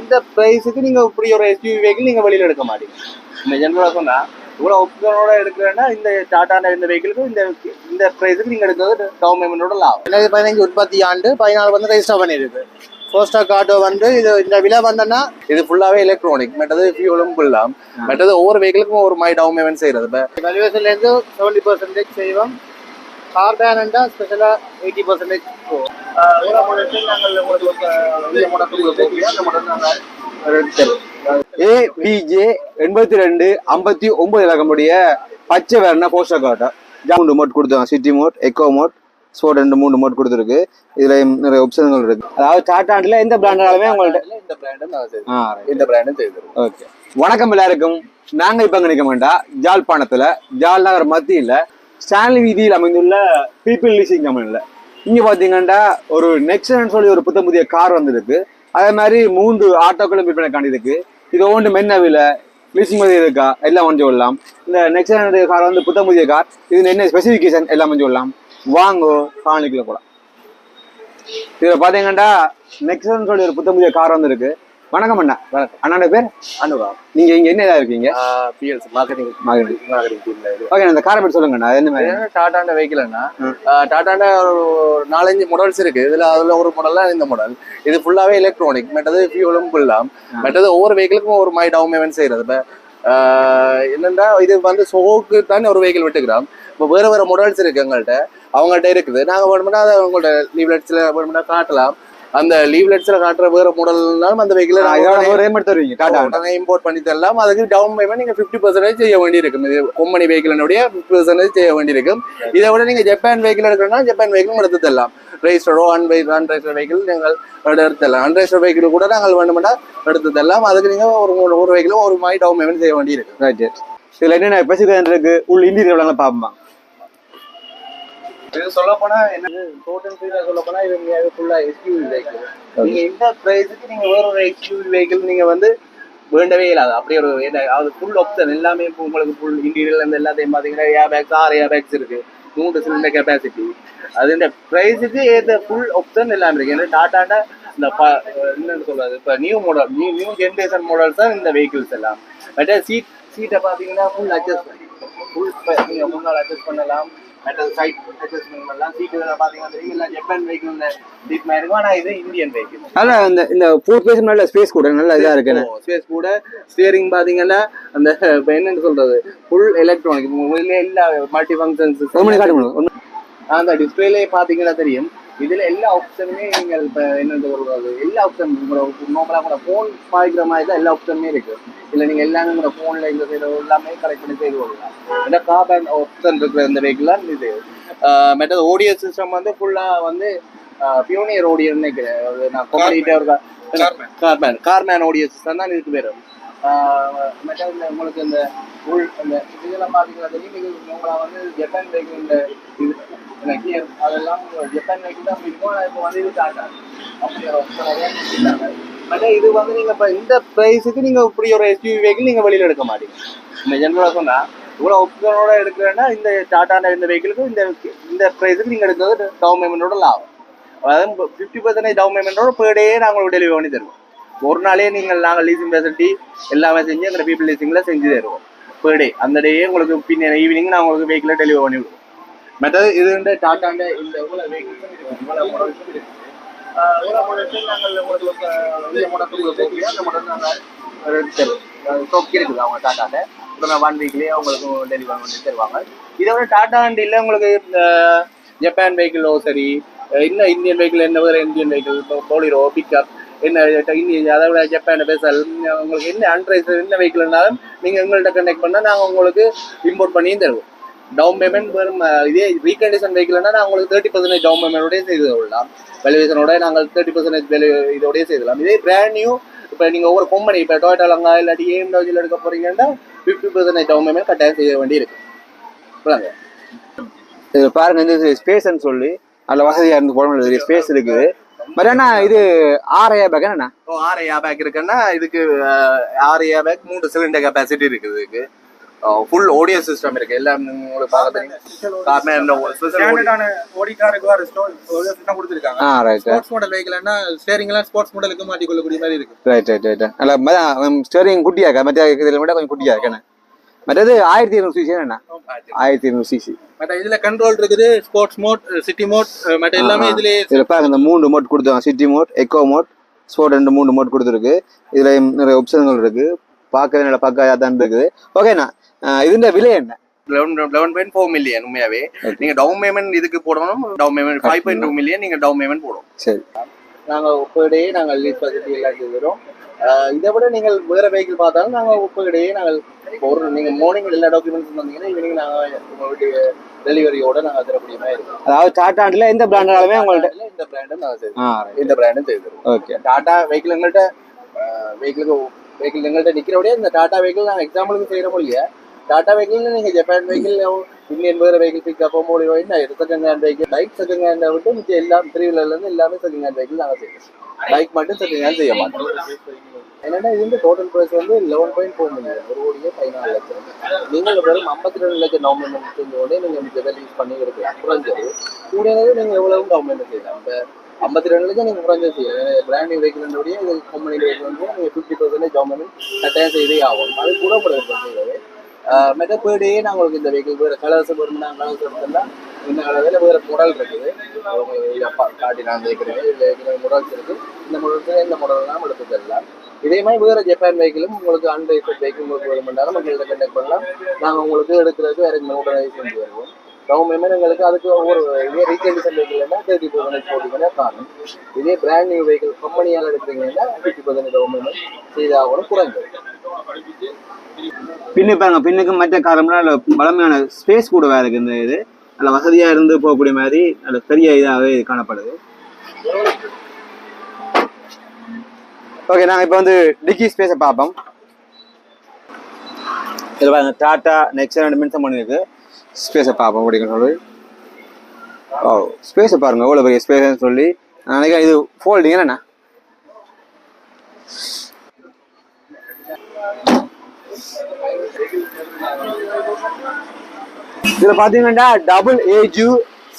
இந்த பிரைஸுக்கு நீங்க இப்படி ஒரு எஸ்யூவி வெஹிக்கிள் நீங்க வெளியில எடுக்க மாட்டீங்க. இந்த ஜென்ரலா சொன்னா இவ்வளவு ஆப்ஷனோட எடுக்கிறேன்னா இந்த டாடா இந்த வெஹிக்கிளுக்கு இந்த இந்த பிரைஸுக்கு நீங்க எடுக்கிறது டவுன் பேமெண்டோட லாபம். ரெண்டாயிரத்தி பதினஞ்சு உற்பத்தி ஆண்டு பதினாலு வந்து ரெஜிஸ்டர் பண்ணியிருக்கு போஸ்டர் கார்டு வந்து இது இந்த விலை வந்தோன்னா இது ஃபுல்லாவே எலக்ட்ரானிக் மற்றது ஃபியூலும் ஃபுல்லாம் மற்றது ஒவ்வொரு வெஹிக்கிளுக்கும் ஒரு மை டவுன் பேமெண்ட் செய்யறது. இப்போ வேல்யூவேஷன்லேருந்து செவன்டி பர்சன்டேஜ் செய்வோம். கார் பேனண்டா ஸ்பெஷலாக எயிட்டி பர்சன்டேஜ் ஏபிஜே எண்பத்தி ரெண்டு ஐம்பத்தி ஒன்பது இலக்கமுடைய பச்சை வேறுனா போஸ்டர் கார்ட்டை மூணு மோட் கொடுத்தாங்க city mode eco mode sport ரெண்டு மூணு மோட் கொடுத்துருக்கு. இதுல நிறைய ஆப்ஷன்கள் இருக்கு. அதாவது டாட்டாண்டில் எந்த பிராண்டாலுமே உங்கள்ட்ட இந்த பிராண்டும் நாங்கள் இந்த பிராண்டும் செய்வோம் ஓகே வணக்கம் எல்லாருக்கும். நாங்க இப்ப நிக்க மாட்டோம். ஜாழ்ப்பாணத்துல. ஜாழ் நகர் மத்தியில. ஸ்டான்லி வீதியில் அமைந்துள்ள பீப்பிள் லீசிங் கம்பெனியில் இங்கே பார்த்தீங்கன்னா ஒரு நெக்ஸன் சொல்லி ஒரு புத்த புதிய கார் வந்திருக்கு. அதே மாதிரி மூன்று ஆட்டோக்களும் விற்பனை காண்டிருக்கு இது ஒன்று மென்னவில லீசிங் மாதிரி இருக்கா? எல்லாம் வந்து சொல்லலாம். இந்த நெக்ஸன் கார் வந்து புத்த புதிய கார் இது என்ன ஸ்பெசிஃபிகேஷன் எல்லாம் வந்து சொல்லலாம். வாங்கோ காணிக்கல கூட இதில் பார்த்தீங்கன்னா நெக்ஸன் சொல்லி ஒரு புத்த புதிய கார் வந்திருக்கு. வணக்கம் அண்ணா. அண்ணாண்ட பேர்? அனுபவா நீங்க இங்க என்ன இதா இருக்கீங்க? PLC marketing marketing. மார்க்கெட்டிங் டீம்ல ஓகே அந்த காரை பற்றி சொல்லுங்கண்ணா அது என்ன மாதிரி? ஏன்னா டாட்டாண்ட வெஹிக்கிள்னா டாட்டாண்ட ஒரு நாலஞ்சு மாடல்ஸ் இருக்கு. இதுல அதுல ஒரு மாடல் தான் இந்த மாடல் இது ஃபுல்லாவே எலக்ட்ரானிக் மற்றது ஃபியூலும் ஃபுல்லாம் மற்றது ஒவ்வொரு வெஹிக்கிளுக்கும் ஒரு மை டவுன் பேமெண்ட் செய்யறது. இப்போ என்னன்னா இது வந்து ஷோக்கு தானே ஒரு வெஹிக்கிள் விட்டுக்கிறோம் இப்போ வேற வேற மாடல்ஸ் இருக்கு எங்கள்கிட்ட அவங்கள்ட்ட இருக்குது. நாங்கள் வேணும்னா அதை உங்கள்ட்ட லீவ்லெட்ஸில் வேணும்னா காட்டலாம். அந்த லீவ்லெட்ஸில் காட்டுற வேற மாடல்னாலும் அந்த வெஹிக்கிளை ரேமட் தருவீங்க. டாடா உடனே இம்போர்ட் பண்ணி தரலாம். அதுக்கு டவுன் பேமெண்ட் நீங்க ஃபிஃப்டி பர்சன்டேஜ் செய்ய வேண்டியிருக்கும். இது கொம்பனி வெஹிக்கிளினுடைய ஃபிஃப்டி பர்சன்டேஜ் செய்ய வேண்டியிருக்கும். இதை விட நீங்க ஜப்பான் வெஹிக்கிள் எடுக்கணும்னா ஜப்பான் வெஹிக்கிளும் எடுத்து தரலாம். ரெஜிஸ்டரோ அன்வை அன்ரெஜிஸ்டர் வெஹிக்கிள் நீங்கள் எடுத்து தரலாம். அன்ரெஜிஸ்டர் வெஹிக்கிள் கூட நாங்கள் வேணுமெண்டா எடுத்து தரலாம். அதுக்கு நீங்க ஒரு ஒரு வெஹிக்கிளும் ஒரு மாதிரி டவுன் பேமெண்ட் செய்ய வேண்டியிருக்கு ரைட்டு இதுல என்னென்ன ஸ்பெசிஃபிகேஷன் இருக்கு? உள்ள விளாங்க பார்ப்போம்? இது சொல்ல போனா என்ன டோட்டல் ஃபீல சொல்ல போனா இது நீங்க ஃபுல்லா எஸ்யூவி வெஹிக்கிள் நீங்க இந்த பிரைஸுக்கு நீங்க வேற ஒரு எஸ்யூவி வெஹிக்கிள் நீங்க வந்து வேண்டவே இல்லாது அப்படியே ஒரு என்ன அது ஃபுல் ஆப்ஷன் எல்லாமே இப்போ உங்களுக்கு ஃபுல் இன்டீரியர்ல இருந்து எல்லாத்தையும் பாத்தீங்கன்னா ஏர் பேக்ஸ் ஆறு ஏர் பேக்ஸ் இருக்கு. மூணு சிலிண்டர் கெப்பாசிட்டி அது இந்த ப்ரைஸுக்கு ஏற்ற ஃபுல் ஆப்ஷன் எல்லாமே இருக்கு. ஏன்னா டாட்டாண்ட இந்த ப என்னன்னு சொல்றது இப்போ new model new new generation models தான் இந்த வெஹிக்கிள்ஸ் எல்லாம். பட் சீட் சீட்டை பார்த்தீங்கன்னா ஃபுல் அட்ஜஸ்ட் ஃபுல் நீங்கள் முன்னால் அட்ஜஸ்ட் பண்ணலாம். மற்ற சைட் அட்ஜஸ்ட்மெண்ட் பண்ணலாம் சீட்டு பார்த்தீங்கன்னா தெரியும். எல்லாம் ஜப்பான் வெஹிக்கிள் மாதிரி இருக்கும் ஆனால் இது இந்தியன் வெஹிக்கிள் அதனால இந்த இந்த ஃபோர் பேஸ் நல்ல ஸ்பேஸ் கூட நல்ல இதா இருக்கு ஸ்பேஸ் கூட ஸ்டியரிங் பாத்தீங்கன்னா அந்த என்னன்னு சொல்றது? ஃபுல் எலக்ட்ரானிக் எல்லா மல்டி ஃபங்க்ஷன்ஸ் காட்ட முடியும் அந்த டிஸ்பிளேலே பாத்தீங்கன்னா தெரியும். இதுல எல்லா ஆப்ஷனுமே நீங்கள் இப்ப என்ன சொல்றது? எல்லா ஆப்ஷன் நார்மலா கூட போன் பாய்க்கிற மாதிரி தான் எல்லா ஆப்ஷனுமே இருக்கு. இல்ல நீங்க எல்லாமே கூட போன்ல இந்த சைடு எல்லாமே கலெக்ட் பண்ணி செய்து கொள்ளலாம். இந்த கார்பன் ஆப்ஷன் இருக்கிற இந்த வெஹிக்கிள் இது மற்றது ஓடிஎஸ் சிஸ்டம் வந்து ஃபுல்லா வந்து பியூனியர் ஓடியர் நினைக்கிறேன். நான் இருக்கா? கார்மேன் கார்மேன் ஓடிஎஸ் சிஸ்டம் தான் இதுக்கு பேரும் மற்றது இந்த உங்களுக்கு இந்த உள் அந்த இதெல்லாம் பார்த்தீங்கன்னா நீங்கள் உங்களை வந்து ஜப்பான் பைக் இந்த இது கியர் அதெல்லாம் ஜப்பான் வெஹிக்கிள் தான் இருக்கும் இப்போ வந்து இது டாட்டா அப்படி மற்ற இது வந்து நீங்கள் இப்போ இந்த ப்ரைஸுக்கு நீங்கள் இப்படி ஒரு எஸ்யூவி வெஹிக்கிள் நீங்கள் வெளியில் எடுக்க மாட்டீங்க. இந்த ஜென்ரலாக சொன்னால் இவ்வளோ ஆப்ஷனோட எடுக்கிறேன்னா இந்த டாட்டா இந்த வெஹிக்கிளுக்கு இந்த இந்த ப்ரைஸுக்கு நீங்கள் எடுக்கிறது டவுன் பேமெண்ட்டோட லாபம். அதாவது ஃபிஃப்டி பர்சன்டேஜ் டவுன் பேமெண்ட்டோட பெர் டே நாங்கள் உங்களுக்கு டெலிவரி பண்ணி தருவோம். ஒரு நாளே நீங்கள் நாங்கள் லீசிங் ஃபெசிலிட்டி எல்லாமே செஞ்சு எங்கள் பீப்பிள் லீசிங்கில் செஞ்சு தருவோம். பெர் டே அந்த டே உங்களுக்கு பின்ன ஈவினிங் நான் உங்களுக்கு வெஹிக்கிளை டெலிவரி பண்ணி விடுவோம். மற்றது இது வந்து டாட்டாண்ட இந்த இவ்வளோ ஓகே ஸ்டாக் இருக்குது அவங்க டாட்டாண்ட இப்போ நான் ஒன் வீக்லேயே அவங்களுக்கு டெலிவரி பண்ணி தருவாங்க. இதை விட டாட்டா வண்டியில் உங்களுக்கு ஜப்பான் வெஹிக்கிளோ சரி இன்னும் இந்தியன் வெஹிக்கிள் என்ன வேறு இந்தியன் வெஹிக்கிள் போலிரோ பிக்கப் என்ன இந்தியன் அதை விட ஜப்பான் பேசல் உங்களுக்கு என்ன அன்ரைஸ் என்ன வெஹிக்கிள்னாலும் நீங்கள் எங்கள்கிட்ட கனெக்ட் பண்ணால் நாங்கள் உங்களுக்கு இம்போர்ட் பண்ணியும் தருவோம். டவுன் பேமெண்ட் வெறும் இதே ரீகண்டிஷன் வெஹிக்கிள்னா நான் உங்களுக்கு தேர்ட்டி பர்சன்டேஜ் டவுன் பேமெண்டோடய செய்து விடலாம் வேல்யூவேஷனோட நாங்கள் தேர்ட்டி பர்சன்டேஜ் வேல்யூ இதோடய செய்தலாம் இதே பிராண்ட் நியூ இப்போ நீங்கள் ஒவ்வொரு கம்பெனி இப்போ டொயோட்டா லங்கா இல்லாட்டி டோஜில் எடுக்க போகிறீங்கன்னா ஃபிஃப்டி பர்சன்டேஜ் டவுன் பேமெண்ட் கட்டாயம் செய்ய வேண்டி இருக்கு சொல்லுங்க இது பாருங்க இந்த ஸ்பேஸ்ன்னு சொல்லி அதில் வசதியாக இருந்து போட முடியாது ஸ்பேஸ் இருக்குது. அண்ணா இது ஆறாயிரம் பேக் என்னண்ணா ஓ ஆறு ஏர் பேக் இருக்குன்னா இதுக்கு ஆறு பேக் மூணு சிலிண்டர் கெப்பாசிட்டி இருக்குது இதுக்கு. ஃபுல் ஓடியோ சிஸ்டம் இருக்கு. எல்லாம் உங்களுக்கு பார்க்க தெரியும் காரணம் ஸ்டாண்டர்டான ஓடி காருக்கு வர ஸ்டோர் தான் கொடுத்துருக்காங்க. ஆ ரைட் ஸ்போர்ட்ஸ் மாடல் வெஹிக்கிள்னா ஸ்டேரிங் எல்லாம் ஸ்போர்ட்ஸ் மாடலுக்கு மாட்டிக்கொள்ளக்கூடிய மாதிரி இருக்கு. ரைட் ரைட் ரைட் நல்லா ஸ்டேரிங் குட்டியா இருக்கா? மற்ற இதில் விட கொஞ்சம் குட்டியா இருக்கேண்ணே மற்றது ஆயிரத்தி இருநூறு சிசி என்ன ஆயிரத்தி இருநூறு. சிசி. மற்ற இதுல கண்ட்ரோல் இருக்குது ஸ்போர்ட்ஸ் மோட் சிட்டி மோட் மற்ற எல்லாமே இதுல இதில் பாருங்க இந்த மூணு மோட் கொடுத்துருக்காங்க. City mode eco mode sport ரெண்டு மூணு மோட் கொடுத்துருக்கு. இதுல நிறைய ஆப்ஷன்கள் இருக்கு. பார்க்கவே நல்ல பக்காயா தான் இருக்குது ஓகேண்ணா இதுன்ற விலை என்ன? லெவன் பாயிண்ட் ஃபோர் மில்லியன் உண்மையாவே. நீங்க டவுன் பேமெண்ட் இதுக்கு போடணும் down payment five point two million நீங்க டவுன் பேமெண்ட் போடணும். சரி. நாங்கள் லீஸ் ஃபெசிலிட்டி எல்லாம் செய்கிறோம் ஆஹ் இதை விட நீங்கள் வேற வெஹிக்கிள் பார்த்தாலும் நாங்க உப்படையே நாங்கள் ஒரு நீங்க மார்னிங் எல்லா டாக்குமெண்ட்ஸ் வந்தீங்கன்னா ஈவினிங் நாங்க உங்களுடைய டெலிவரியோட நாங்க தரக்கூடிய மாதிரி இருக்கும். அதாவது டாட்டாண்டில் எந்த பிராண்டாலுமே உங்கள்ட்ட அதுல இந்த பிராண்டும் நாங்க செய்வோம் ஆ இந்த பிராண்டும் செய்திருக்கோம் ஓகே டாடா வெஹிக்கிள் எங்கள்கிட்ட வெஹிக்கிளுக்கு வெஹிக்கிள் எங்கள்கிட்ட நிக்கிறபடியே இந்த டாடா வெஹிக்கிள் நாங்கள் எக்ஸாம்பிளுக்கு செய்கிறோம் இல்லையா டாடா வெஹிக்கிள் நீங்க ஜப்பான் வெஹிக்கிள் இந்தியன் வேற வெஹிக்கிள் பிக்கப் மோடி என்ன second hand vehicle bike second ஹேண்டை விட்டு மிச்சம் எல்லாம் த்ரீ இருந்து எல்லாமே செகண்ட் ஹேண்ட் வெஹிக்கிள் நாங்கள் செய்யணும் பைக் மட்டும் செகண்ட் ஹேண்ட் செய்ய மாட்டோம். என்னன்னா இது வந்து டோட்டல் பிரைஸ் வந்து லெவன் பாயிண்ட் ஃபோர் மில்லியன் ஒரு கோடியே பதினாலு லட்சம். நீங்கள் வெறும் ஐம்பத்தி ரெண்டு லட்சம் டவுன் பேமெண்ட் செஞ்சோடனே நீங்கள் மிச்சத்தை யூஸ் பண்ணி எடுக்கலாம். குறைஞ்சது கூடியது நீங்கள் எவ்வளவு டவுன் பேமெண்ட் செய்யலாம்? இப்போ ஐம்பத்தி ரெண்டு லட்சம் நீங்கள் குறைஞ்சது செய்யலாம். பிராண்ட் நியூ வெஹிக்கிள்னுடைய இது கம்பெனி வெஹிக்கிள் வந்து நீங்கள் ஃபிஃப்டி பர்சன்டேஜ் டவுன் பேமெண்ட் கட்டாயம் செய்தே ஆகும் அது கூட பிரச்சனை per day நான் உங்களுக்கு இந்த வெஹிக்கிள் வேறு கலர்ஸ் வரும்னா கலர்ஸ் எடுத்துலாம் இந்த கலரில் வேறு மாடல் இருக்குது. அப்பா காட்டி நான் வைக்கிறேன் இதில் இருக்குது இந்த மாடல்ஸ் இந்த முடல்லாம் எடுத்து தரலாம். இதே மாதிரி வேறு ஜப்பான் வெஹிக்கிளும் உங்களுக்கு அன்ரைசட் வெஹிக்கிள் உங்களுக்கு வேணுமென்றாலும் நம்ம இதில் கண்டக்ட் பண்ணலாம். நாங்கள் உங்களுக்கு எடுக்கிறதுக்கு அரேஞ்ச்மெண்ட் உடனே செஞ்சு வருவோம் டவுன் எங்களுக்கு அதுக்கு ஒவ்வொரு இதே ரீகண்டிஷன் வெஹிக்கிள்னா தேர்ட்டி பர்சன்டேஜ் போட்டிங்கன்னா காணும் இதே பிராண்ட் நியூ வெஹிக்கிள் கம்பெனியால் எடுக்கிறீங்கன்னா ஃபிஃப்டி பர்சன்டேஜ் டவுன் செய்தாகணும் குறைஞ்சது பின்னு பாருங்க பின்னுக்கு மற்ற காரணம்னா நல்ல ஸ்பேஸ் கூட வேற இருக்கு இந்த இது நல்ல வசதியாக இருந்து போகக்கூடிய மாதிரி நல்ல பெரிய இதாகவே இது காணப்படுது. ஓகே நாங்கள் இப்போ வந்து டிக்கி ஸ்பேஸை பார்ப்போம். இதில் பாருங்க டாட்டா நெக்ஸ்ட் ரெண்டு மின்சம் பண்ணியிருக்கு ஸ்பேஸை பார்ப்போம் அப்படின்னு சொல்லி ஓ ஸ்பேஸை பாருங்க எவ்வளோ பெரிய ஸ்பேஸ்னு சொல்லி. நான் நினைக்கிறேன் இது ஃபோல்டிங் என்னண்ணா? இதுல பாத்தீங்கன்னா டபுள் ஏஜு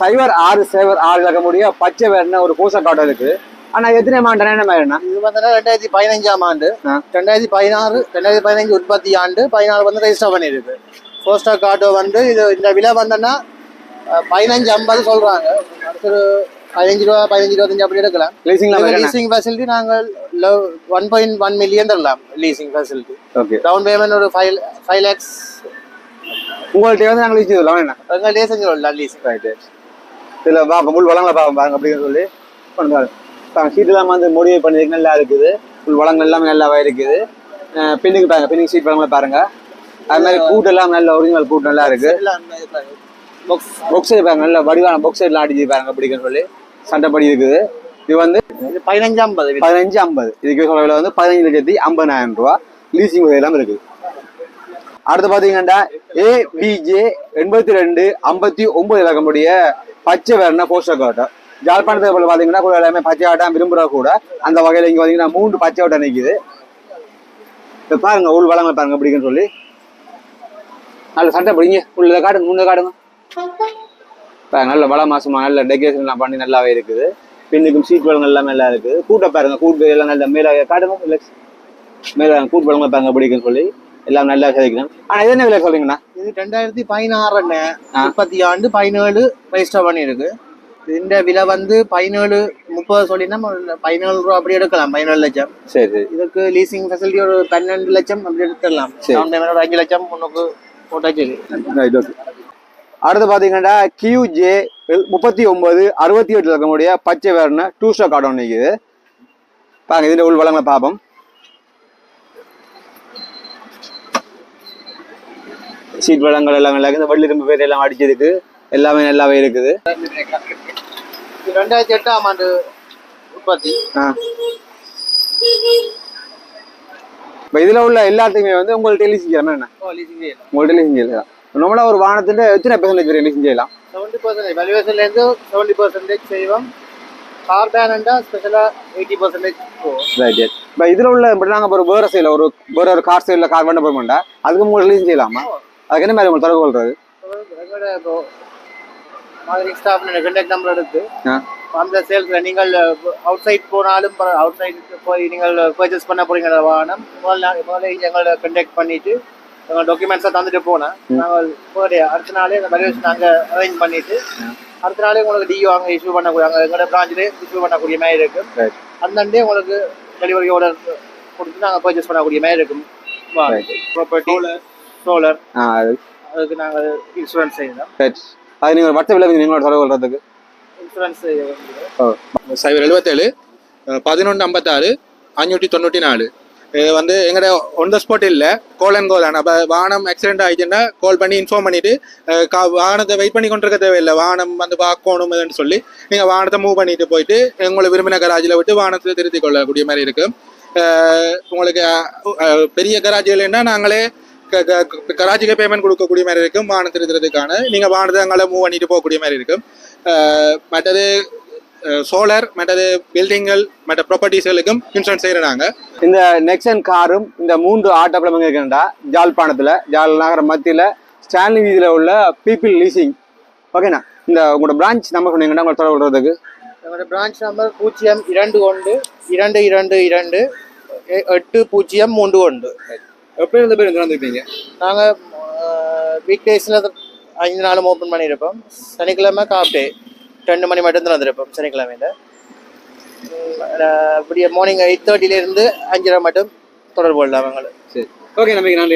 சைவர் ஆறு சைவர் ஆறு இருக்கக்கூடிய பச்சை வேறுன ஒரு பூசா காட்டம் இருக்கு. ஆனா எத்தனை மாண்டனா என்ன மாதிரினா இது வந்து ரெண்டாயிரத்தி பதினஞ்சாம் ஆண்டு. ரெண்டாயிரத்தி பதினாறு ரெண்டாயிரத்தி பதினஞ்சு உற்பத்தி ஆண்டு பதினாறு வந்து ரெஜிஸ்டர் பண்ணியிருக்கு. போஸ்டர் ஆட்டோ வந்து இது இந்த விலை வந்தோன்னா பதினஞ்சு ஐம்பது சொல்றாங்க. அடுத்தது பதினஞ்சு ரூபா பதினஞ்சு இருபத்தஞ்சு அப்படி எடுக்கலாம். லீசிங் ஃபெசிலிட்டி நாங்கள் ஒன் பாயிண்ட் ஒன் மில்லியன் தரலாம் leasing facility okay down payment ஒரு ஃபைவ் ஃபைவ் லேக்ஸ் உங்கள்ட்ட வந்து நாங்கள் லீஸ் சொல்லலாம் என்ன? எங்கள்கிட்டயே செஞ்சிடலாம் லீசிங் ரைட்டு இதுல பார்ப்போம் முள் வளங்களை பார்ப்போம் பாருங்க அப்படின்னு சொல்லி பண்ணுறாரு பாருங்க சீட் எல்லாம் வந்து முடிவு பண்ணிருக்கு நல்லா இருக்குது. ஃபுல் வளங்கள் எல்லாமே நல்லாவே இருக்குது. பின்னுக்கு பாருங்க பின்னுக்கு சீட் வளங்களை பாருங்க. அது மாதிரி கூட்டு எல்லாம் நல்ல ஒரிஜினல் கூட்டு நல்லா இருக்கு. பாக்ஸ் பாருங்க. நல்ல வடிவான பொக்ஸ் எல்லாம் அடிச்சு பாருங்க பிடிக்குன்னு சொல்லி. சண்டைப்படி இருக்குது. இது வந்து பதினஞ்சு ஐம்பது பதினஞ்சு ஐம்பது. இதுக்கு சொல்ல விலை வந்து பதினஞ்சு லட்சத்தி ஐம்பதாயிரம் ரூபா. லீசிங் எல்லாம் இருக்குது அடுத்து பாத்தீங்கன்னா ஏபிஜே எண்பத்தி ரெண்டு ஐம்பத்தி ஒன்பது இலக்கமுடைய பச்சை வேறுனா போஸ்டர் காட்டம் ஜாழ்ப்பாணத்தை போல பாத்தீங்கன்னா கூட எல்லாமே பச்சை ஆட்டம் விரும்புறா கூட. அந்த வகையில இங்க பாத்தீங்கன்னா மூன்று பச்சை ஆட்டம் நிக்குது. இப்ப பாருங்க உள் வளங்க பாருங்க பிடிக்குன்னு சொல்லி. நல்ல சட்டை பிடிங்க. உள்ள காட்டுங்க முன்ன காட்டுங்க நல்ல வள மாசமா நல்ல டெக்கரேஷன் எல்லாம் பண்ணி நல்லாவே இருக்குது. பின்னுக்கும் சீட் வளங்கள் எல்லாமே நல்லா இருக்குது. கூட்ட பாருங்க கூட்டு எல்லாம் நல்ல மேல காட்டுங்க இல்ல மேல கூட்டு வளங்க பாருங்க பிடிக்குன்னு சொல்லி எல்லாம் நல்லா கிடைக்கணும் ஆனா இது என்ன விலை சொல்றீங்கண்ணா? இது ரெண்டாயிரத்தி பதினாறு. முப்பத்தி ஆண்டு பதினேழு ரெஜிஸ்டர் பண்ணியிருக்கு. இந்த விலை வந்து பதினேழு முப்பது சொல்லினா பதினேழு ரூபா அப்படி எடுக்கலாம் பதினேழு லட்சம். சரி இதுக்கு லீசிங் ஃபெசிலிட்டி ஒரு பன்னெண்டு லட்சம் அப்படி எடுத்துடலாம். அஞ்சு லட்சம் முன்னுக்கு போட்டாச்சு. Right, okay. அடுத்து பாத்தீங்கன்னா கியூஜே முப்பத்தி ஒன்பது அறுபத்தி எட்டு இருக்கக்கூடிய பச்சை வேறுன டூ ஸ்டாக் ஆட்டோ நிற்குது பாருங்க இதுல உள் வளங்களை பார்ப்போம். சீட் வளங்கள் எல்லாம் நல்லா இந்த வள்ளிரும்பு பேர் எல்லாம் அடிச்சதுக்கு எல்லாமே நல்லாவே இருக்குது. ரெண்டாயிரத்தி எட்டாம் ஆண்டு உற்பத்தி. ஆ. இப்போ இதுல உள்ள எல்லாத்துக்குமே வந்து உங்கள்ட்ட லீசிங் செய்யலாம் என்ன? உங்கள்ட்ட லீசிங் செய்யலாம். நார்மலா ஒரு வாகனத்துல எத்தனை பெர்சன்டேஜ் வரை லீசிங் செய்யலாம்? செவன்டி பர்சன்டேஜ் வேல்யூவேஷன்லேருந்து செவன்டி பர்சன்டேஜ் செய்வோம். கார் பேனண்டா ஸ்பெஷலாக எயிட்டி பர்சன்டேஜ் ரைட் இப்போ இதுல உள்ள இப்போ நாங்கள் ஒரு வேற சைடில் ஒரு வேற ஒரு கார் சைடில் கார் பண்ண போக மாட்டா அதுக்கு உங்களுக்கு லீசிங் செய்யலாமா? அதுக்கு என்ன மாதிரி உங்களுக்கு தொடர்பு கொள்றது எங்களோட இப்போ மார்க்கெட்டிங் ஸ்டாஃப் கண்டக்ட் நம்பர் எடுத்து. அந்த சேல்ஸில் நீங்கள் அவுட் சைட் போனாலும் அவுட் சைடு போய் நீங்கள் பர்ச்சேஸ் பண்ண போறீங்க வாகனம். முதல்ல முதல்ல எங்களோட கண்டக்ட் பண்ணிட்டு எங்கள் டாக்குமெண்ட்ஸை தந்துட்டு போனேன். நாங்கள் போகிற அடுத்த நாளே அந்த வேல்யூஷன் நாங்கள் அரேஞ்ச் பண்ணிட்டு அடுத்த நாளே உங்களுக்கு டிஓ அங்கே இஷ்யூ பண்ணக்கூடிய அங்கே எங்களோட பிராஞ்சிலே இஷ்யூ பண்ணக்கூடிய மாதிரி இருக்கும். அந்தண்டே உங்களுக்கு டெலிவரி ஆர்டர் கொடுத்து நாங்கள் பர்ச்சேஸ் பண்ணக்கூடிய மாதிரி இருக்கும். ப்ராப்பர்ட்டி சோலர் அதுக்கு நாங்கள் இன்சூரன்ஸ் செய்யலாம் சரி அது நீங்கள் வாட்ஸ்அப்பில் நீங்களோட தொடர்பு கொள்றதுக்கு இன்சூரன்ஸ் சைபர் எழுபத்தேழு பதினொன்று ஐம்பத்தாறு அஞ்சூற்றி தொண்ணூற்றி நாலு இது வந்து எங்கட ஒன் த ஸ்பாட் இல்லை கோல் அண்ட் கால் அப்போ வாகனம் ஆக்சிடென்ட் ஆகிடுச்சுன்னா கால் பண்ணி இன்ஃபார்ம் பண்ணிட்டு கா வாகனத்தை வெயிட் பண்ணி கொண்டிருக்க தேவையில்லை. வாகனம் வந்து பார்க்கணும்னு சொல்லி நீங்கள் வாகனத்தை மூவ் பண்ணிட்டு போயிட்டு உங்களை விரும்பின கராஜில் விட்டு வாகனத்தை திருத்திக் கொள்ளக்கூடிய மாதிரி இருக்குது உங்களுக்கு பெரிய கராஜ் இல்லைன்னா நாங்களே கராச்சிக்கு பேமெண்ட் கொடுக்கக்கூடிய மாதிரி இருக்கும். வாகனம் திருத்துறதுக்கான நீங்கள் வாகனத்தை அங்கே மூவ் பண்ணிட்டு போகக்கூடிய மாதிரி இருக்கும். மற்றது சோலார் மற்றது பில்டிங்கள் மற்ற ப்ராப்பர்ட்டிஸ்களுக்கும் இன்சூரன்ஸ் செய்கிறாங்க இந்த நெக்ஸன் காரும் இந்த மூன்று ஆட்டோக்களும் எங்க இருக்குன்னா ஜாழ்ப்பாணத்துல ஜாழ் நகர மத்தியில ஸ்டான்லி வீதியில உள்ள பீப்பிள் லீசிங் ஓகேண்ணா இந்த உங்களோட பிரான்ச் நம்பர் சொன்னீங்கன்னா உங்களை தொடர்பு எங்களோட பிரான்ச் நம்பர் பூஜ்ஜியம் இரண்டு ஒன்று இரண்டு இரண்டு இரண்டு எட்டு பூஜ்ஜியம் மூன்று ஒன்று. எப்படி இருந்த பேர் வந்துருப்பீங்க நாங்கள் வீக் டேஸில் ஐந்து நாளும் ஓப்பன் பண்ணியிருப்போம். சனிக்கிழமை காஃப் டே ரெண்டு மணி மட்டும் திறந்திருப்போம் சனிக்கிழமையில். இப்படி மார்னிங் எயிட் தேர்ட்டிலேருந்து அஞ்சரை மட்டும் தொடர்பு கொள்ளலாம் அவங்களை ஓகே நம்பிக்கை. நன்றி.